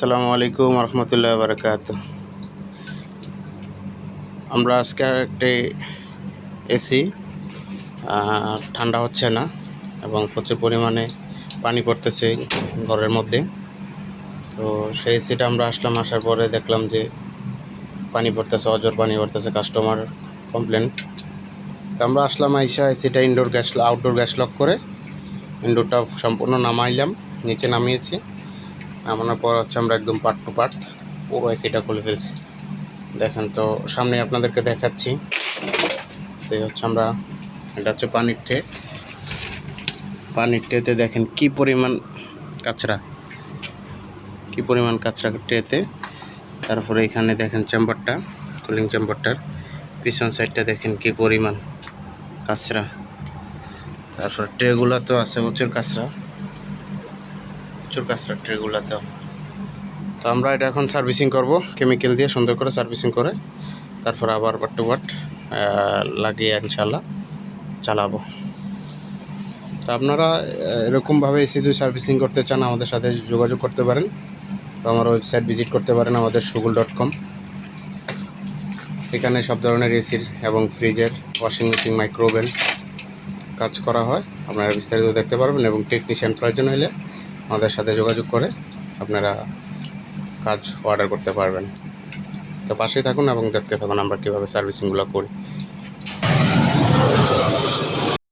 আসসালামু আলাইকুম রহমতুল্লাহ বারকাত আমরা আজকে একটি এসি ঠান্ডা হচ্ছে না এবং প্রচুর পরিমাণে পানি পড়তেছে ঘরের মধ্যে। তো সেই এসিটা আমরা আসলাম, আসার পরে দেখলাম যে পানি পড়তেছে, অজর পানি পড়তেছে, কাস্টমার কমপ্লেন। তো আমরা আসলাম, আইসা এসিটা indoor gas outdoor gas lock করে। ইনডোরটা সম্পূর্ণ নামাইলাম, নিচে নামিয়েছি। নামানোর পর হচ্ছে আমরা একদম পার্ট টু পার্ট পুরো এসিটা খুলে ফেলছি। দেখেন তো সামনে আপনাদেরকে দেখাচ্ছি। তো এই হচ্ছে আমরা, এটা হচ্ছে পানির ট্রে। পানির ট্রেতে দেখেন কি পরিমাণ কাঁচরা। কি পরিমাণ কাঁচরা ট্রেতে। তারপরে এখানে দেখেন চেম্বারটা কুলিং চেম্বারটার। পিছন সাইডটা দেখেন কি পরিমাণ কাঁচরা। তারপর ট্রেগুলো তো আছে প্রচুর কাঁচরা। কাঁচরা ট্রেগুলোতেও তো আমরা এটা এখন সার্ভিসিং করব কেমিক্যাল দিয়ে সুন্দর করে সার্ভিসিং করে, তারপর আবার বাট টু বাট লাগিয়ে ইনশাল্লাহ চালাবো। তো আপনারা এরকমভাবে এসি দুই সার্ভিসিং করতে চান, আমাদের সাথে যোগাযোগ করতে পারেন। তো আমার ওয়েবসাইট ভিজিট করতে পারেন, আমাদের সুগুল ডট কম এখানে সব ধরনের এসির এবং ফ্রিজের ওয়াশিং মেশিন মাইক্রোওভেন কাজ করা হয়। আপনারা বিস্তারিত দেখতে পারবেন এবং টেকনিশিয়ান প্রয়োজন হলে আমাদের সাথে যোগাযোগ করে আপনারা কাজ অর্ডার করতে পারবেন। তো পাশেই থাকুন এবং দেখতে থাকুন আমরা কীভাবে সার্ভিসিংগুলো করি।